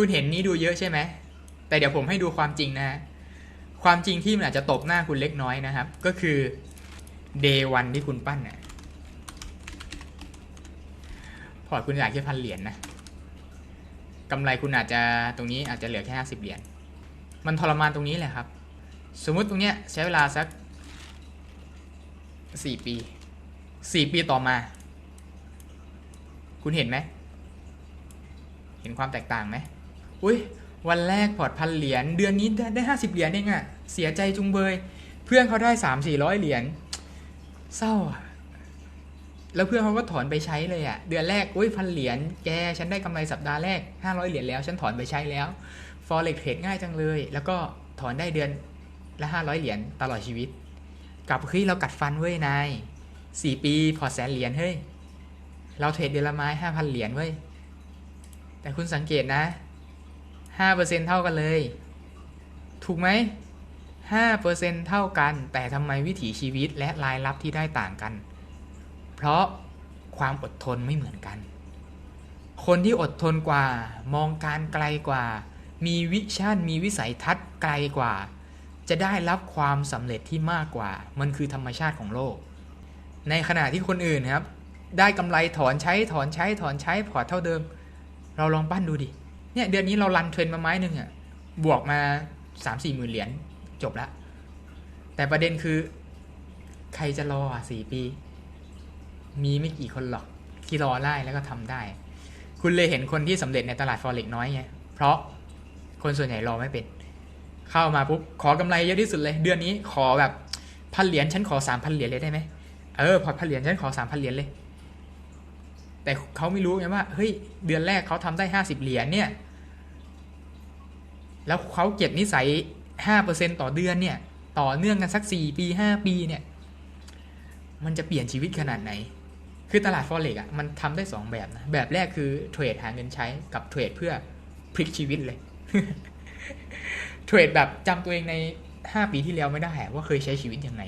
คุณเห็นนี้ดูเยอะใช่ไหม แต่เดี๋ยวผมให้ดูความจริงนะ ความจริงที่มันอาจจะตบหน้าคุณเล็กน้อยนะครับ ก็คือ day one ที่คุณปั้นเนี่ยพอร์ตคุณอยากแค่พันเหรียญนะกำไรคุณอาจจะตรงนี้อาจจะเหลือแค่ห้าสิบเหรียญ มันทรมานตรงนี้แหละครับ สมมุติตรงเนี้ยใช้เวลาสักสี่ปีสี่ปีต่อมา คุณเห็นไหม เห็นความแตกต่างไหม อุ้ยวันแรกพอร์ตพันเหรียญเดือนนี้ได้ห้าสิบเหรียญเองอะเสียใจจุงเบย เพื่อนเขาได้สามสี่ร้อยเหรียญเศร้าอะแล้วเพื่อนเขาก็ถอนไปใช้เลยอะเดือนแรกอุ้ยพันเหรียญแกฉันได้กำไรสัปดาห์แรกห้าร้อยเหรียญแล้วฉันถอนไปใช้แล้ว forex เทรดง่ายจังเลย แล้วก็ถอนได้เดือนละห้าร้อยเหรียญตลอดชีวิตกับเฮ้ยเรากัดฟันเว้ยนายสี่ปีพอร์ตแสนเหรียญเฮ้ยเราเทรดเดือนละไม้ห้าพันเหรียญเว้ยแต่คุณสังเกตนะ ห้าเปอร์เซ็นเท่ากันเลย ถูกไหมห้าเปอร์เซ็นเท่ากัน แต่ทำไมวิถีชีวิตและรายรับที่ได้ต่างกัน เพราะความอดทนไม่เหมือนกัน คนที่อดทนกว่ามองการไกลกว่า มีวิชั่นมีวิสัยทัศน์ไกลกว่า จะได้รับความสำเร็จที่มากกว่า มันคือธรรมชาติของโลก ในขณะที่คนอื่นครับ ได้กำไรถอนใช้ถอนใช้ถอนใช้พอร์ตเท่าเดิม เราลองปั้นดูดิ เนี่ยเดือนนี้เรารันเทรนมาไม้หนึ่งอะบวกมาสามสี่หมื่นเหรียญจบละ แต่ประเด็นคือ ใครจะรออะสี่ปี มีไม่กี่คนหรอก ที่รอได้แล้วก็ทำได้ คุณเลยเห็นคนที่สำเร็จในตลาดฟอเร็กน้อยไงเพราะคนส่วนใหญ่รอไม่เป็น เข้ามาปุ๊บขอกำไรเยอะที่สุดเลย เดือนนี้ขอแบบพันเหรียญฉันขอสามพันเหรียญเลยได้ไหมเออพอพันเหรียญฉันขอสามพันเหรียญเลย แต่เขาไม่รู้ไงว่าเฮ้ยเดือนแรกเขาทำได้ห้าสิบเหรียญเนี่ย แล้วเขาเก็บนิสัย 5%ต่อเดือนเนี่ย ต่อเนื่องกันสัก 4 ปี 5 ปีเนี่ย มันจะเปลี่ยนชีวิตขนาดไหน คือตลาดฟอเร็กอะมันทำได้สองแบบนะ แบบแรกคือเทรดหาเงินใช้กับเทรดเพื่อพลิกชีวิตเลยเทรดแบบจำตัวเองใน 5 ปีที่แล้วไม่ได้ว่าเคยใช้ชีวิตยังไง